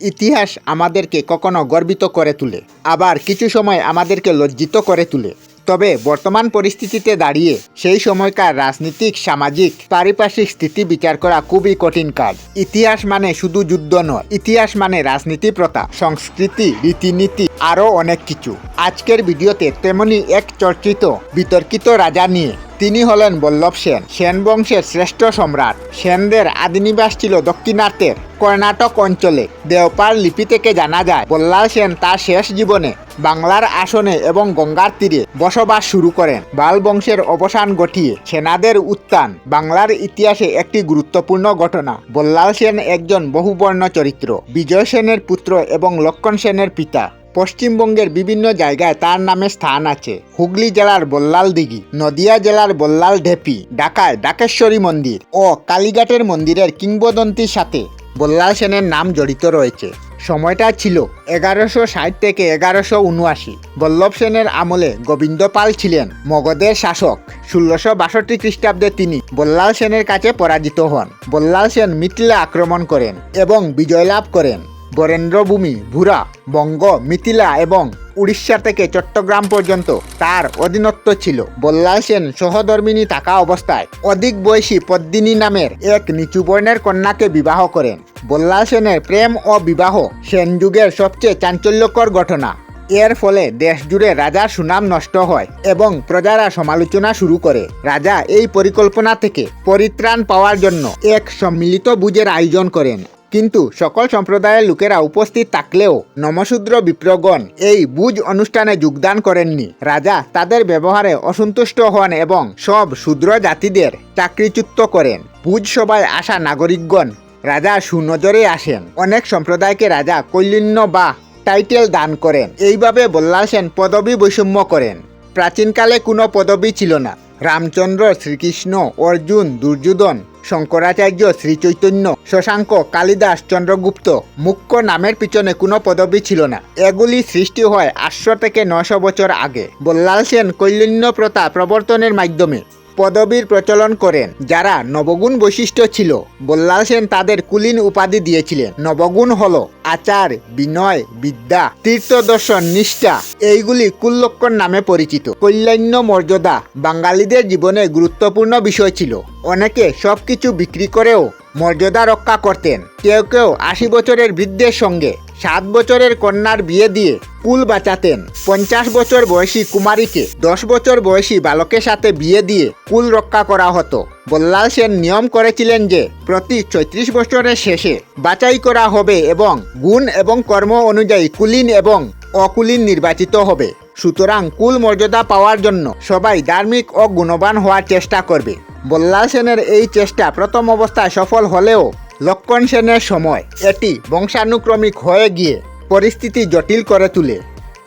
ইতিহাস আমাদেরকে কখনো গর্বিত করে তুলে, আবার কিছু সময় আমাদেরকে লজ্জিত করে তুলে। তবে বর্তমান পরিস্থিতিতে দাঁড়িয়ে সেই সময়কার রাজনীতিক, সামাজিক, পারিপার্শ্বিক স্থিতি বিচার করা খুবই কঠিন কাজ। ইতিহাস মানে শুধু যুদ্ধ নয়, ইতিহাস মানে রাজনীতি প্রথা সংস্কৃতি, রীতিনীতি, আরও অনেক কিছু। আজকের ভিডিওতে তেমনি এক চর্চিত, বিতর্কিত রাজা নিয়ে তিনি হলেন বল্লভ সেন। সেন বংশের শ্রেষ্ঠ সম্রাট। সেনদের আদিনিবাস ছিল দক্ষিণার্থের কর্ণাটক অঞ্চলে। দেওপার লিপি থেকে জানা যায়, বল্লাল সেন তার শেষ জীবনে বাংলার আসনে এবং গঙ্গার তীরে বসবাস শুরু করেন। বাল বংশের অবসান ঘটিয়ে সেনাদের উত্থান বাংলার ইতিহাসে একটি গুরুত্বপূর্ণ ঘটনা। বল্লাল সেন একজন বহুবর্ণ চরিত্র। বিজয় সেনের পুত্র এবং লক্ষণ সেনের পিতা। পশ্চিমবঙ্গের বিভিন্ন জায়গায় তার নামে স্থান আছে। হুগলি জেলার বল্লাল দিঘি নদিয়া জেলার বল্লাল ঢেপি ঢাকায় ডাকেশ্বরী মন্দির ও কালীঘাটের মন্দিরের কিংবদন্তির সাথে বল্লাল সেনের নাম জড়িত রয়েছে। সময়টা ছিল এগারোশো ষাট থেকে এগারোশো উনআশি। বল্লভ সেনের আমলে গোবিন্দ পাল ছিলেন মগধের শাসক। ষোলোশো বাষট্টি খ্রিস্টাব্দে তিনি বল্লাল সেনের কাছে পরাজিত হন। বল্লাল সেন মিথিলা আক্রমণ করেন এবং বিজয় লাভ করেন। বরেন্দ্রভূমি, ভুরা, বঙ্গ, মিথিলা এবং উড়িষ্যা থেকে চট্টগ্রাম পর্যন্ত তার অধীনত্ব ছিল। বল্লাল সেন সহধর্মিনী থাকা অবস্থায় অধিক বয়সী পদ্মিনী নামের এক নিচু বর্ণের কন্যাকে বিবাহ করেন। বল্লাল সেনের প্রেম ও বিবাহ সেন যুগের সবচেয়ে চাঞ্চল্যকর ঘটনা। এর ফলে দেশ জুড়ে রাজার সুনাম নষ্ট হয় এবং প্রজারা সমালোচনা শুরু করে। রাজা এই পরিকল্পনা থেকে পরিত্রাণ পাওয়ার জন্য এক সম্মিলিত বুঝের আয়োজন করেন। কিন্তু সকল সম্প্রদায়ের লোকেরা উপস্থিত থাকলেও নমশূদ্র বিপ্রগণ এই বুজ অনুষ্ঠানে যোগদান করেননি। রাজা তাদের ব্যবহারে অসন্তুষ্ট হন এবং সব শূদ্র জাতিদের চাকরিচ্যুত করেন। বুঝ সভায় আসা নাগরিকগণ রাজা সুনজরে আসেন। অনেক সম্প্রদায়কে রাজা কৈলিন্য বা টাইটেল দান করেন। এইভাবে বল্লাল সেন পদবী বৈষম্য করেন। প্রাচীনকালে কোনো পদবী ছিল না। রামচন্দ্র শ্রীকৃষ্ণ, অর্জুন, দুর্যোধন শঙ্করাচার্য শ্রীচৈতন্য, শশাঙ্ক, কালিদাস, চন্দ্রগুপ্ত মুখ্য নামের পিছনে কোনো পদবি ছিল না। এগুলি সৃষ্টি হয় আটশো থেকে নশো বছর আগে। বল্লাল সেন কৈলন্য প্রথা প্রবর্তনের মাধ্যমে। পদবীর প্রচলন করেন, যারা নবগুণ বৈশিষ্ট্য ছিল। বল্লাল সেন তাদের কুলীন উপাধি দিয়েছিলেন। নবগুণ হল আচার, বিনয়, বিদ্যা, তীর্থদর্শন, নিষ্ঠা, এইগুলি কুল্লক্ষণ নামে পরিচিত। কল্যাণ্য মর্যাদা বাঙালিদের জীবনে গুরুত্বপূর্ণ বিষয় ছিল। অনেকে সবকিছু বিক্রি করেও মর্যাদা রক্ষা করতেন। কেউ কেউ আশি বছরের বৃদ্ধের সঙ্গে সাত বছরের কন্যার বিয়ে দিয়ে কুল বাঁচাতেন। পঞ্চাশ বছর বয়সী কুমারীকে দশ বছর বয়সী বালকের সাথে বিয়ে দিয়ে কুল রক্ষা করা হতো। বল্লাল সেন নিয়ম করেছিলেন যে, প্রতি চৈত্রিশ বছরের শেষে বাছাই করা হবে এবং গুণ এবং কর্ম অনুযায়ী কুলীন এবং অকুলীন নির্বাচিত হবে। সুতরাং কুল মর্যাদা পাওয়ার জন্য সবাই ধার্মিক ও গুণবান হওয়ার চেষ্টা করবে। বল্লাল সেনের এই চেষ্টা প্রথম অবস্থায় সফল হলেও লক্ষণ সেনের সময় এটি বংশানুক্রমিক হয়ে গিয়ে পরিস্থিতি জটিল করে তুলে।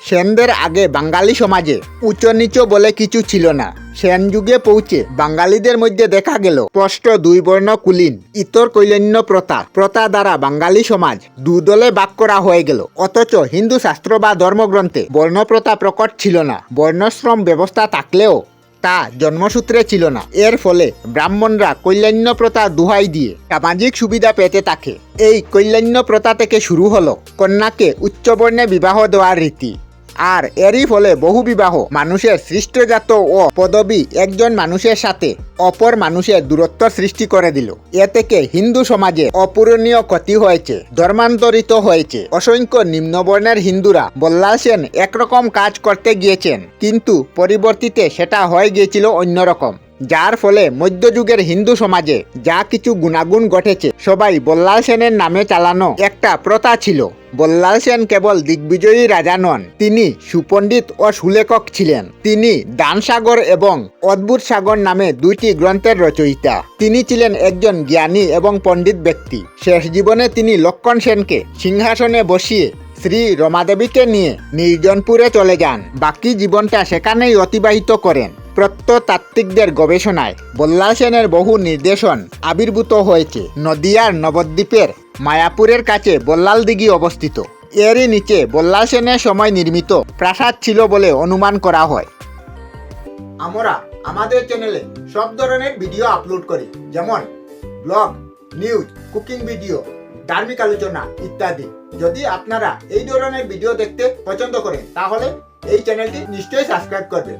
সেনদের আগে বাঙালি সমাজে উচ্চ নিচ বলে কিছু ছিল না। সেন যুগে পৌঁছে বাঙালিদের মধ্যে দেখা গেল স্পষ্ট দুই বর্ণ কুলীন, ইতর কৈলন্য প্রথা। প্রথা দ্বারা বাঙালি সমাজ দুদলে ভাগ করা হয়ে গেল। অথচ হিন্দু শাস্ত্র বা ধর্মগ্রন্থে বর্ণপ্রথা প্রকট ছিল না। বর্ণশ্রম ব্যবস্থা থাকলেও তা জন্মসূত্রে ছিল না। এর ফলে ব্রাহ্মণরা কল্যাণ্য প্রথা দুহাই দিয়ে সামাজিক সুবিধা পেতে থাকে। এই কল্যাণ্য প্রথা থেকে শুরু হলো কন্যাকে উচ্চবর্ণে বিবাহ দেওয়ার রীতি। আর এরই ফলে বহু বিবাহ মানুষের সৃষ্টজাত ও পদবী একজন মানুষের সাথে অপর মানুষের দূরত্ব সৃষ্টি করে দিল। এ থেকে হিন্দু সমাজে অপূরণীয় ক্ষতি হয়েছে, ধর্মান্তরিত হয়েছে। অসংখ্য নিম্নবর্ণের হিন্দুরা বল্লাল সেন একরকম কাজ করতে গিয়েছেন, কিন্তু পরিবর্তিতে সেটা হয়ে গিয়েছিল অন্যরকম। যার ফলে মধ্যযুগের হিন্দু সমাজে যা কিছু গুণাগুণ ঘটেছে, সবাই বল্লাল সেনের নামে চালানো একটা প্রথা ছিল। বল্লাল সেন কেবল দিগ্বিজয়ী রাজা নন, তিনি সুপণ্ডিত ও সুলেখক ছিলেন। তিনি দানসাগর এবং অদ্ভুত সাগর নামে দুইটি গ্রন্থের রচয়িতা। তিনি ছিলেন একজন জ্ঞানী এবং পণ্ডিত ব্যক্তি। শেষ জীবনে তিনি লক্ষণ সেনকে সিংহাসনে বসিয়ে শ্রী রমাদেবীকে নিয়ে নির্জনপুরে চলে যান। বাকি জীবনটা সেখানেই অতিবাহিত করেন। প্রত্নতাত্ত্বিকদের গবেষণায় বল্লাল সেনের বহু নির্দেশন আবির্ভূত হয়েছে। নদিয়ার নবদ্বীপের মায়াপুরের কাছে বল্লাল দিঘি অবস্থিত। এরই নিচে বল্লাল সেনের সময় নির্মিত প্রাসাদ ছিল বলে অনুমান করা হয়। আমরা আমাদের চ্যানেলে সব ধরনের ভিডিও আপলোড করি, যেমন ব্লগ নিউজ কুকিং ভিডিও ধার্মিক আলোচনা ইত্যাদি। যদি আপনারা এই ধরনের ভিডিও দেখতে পছন্দ করেন, তাহলে এই চ্যানেলটি নিশ্চয়ই সাবস্ক্রাইব করবেন।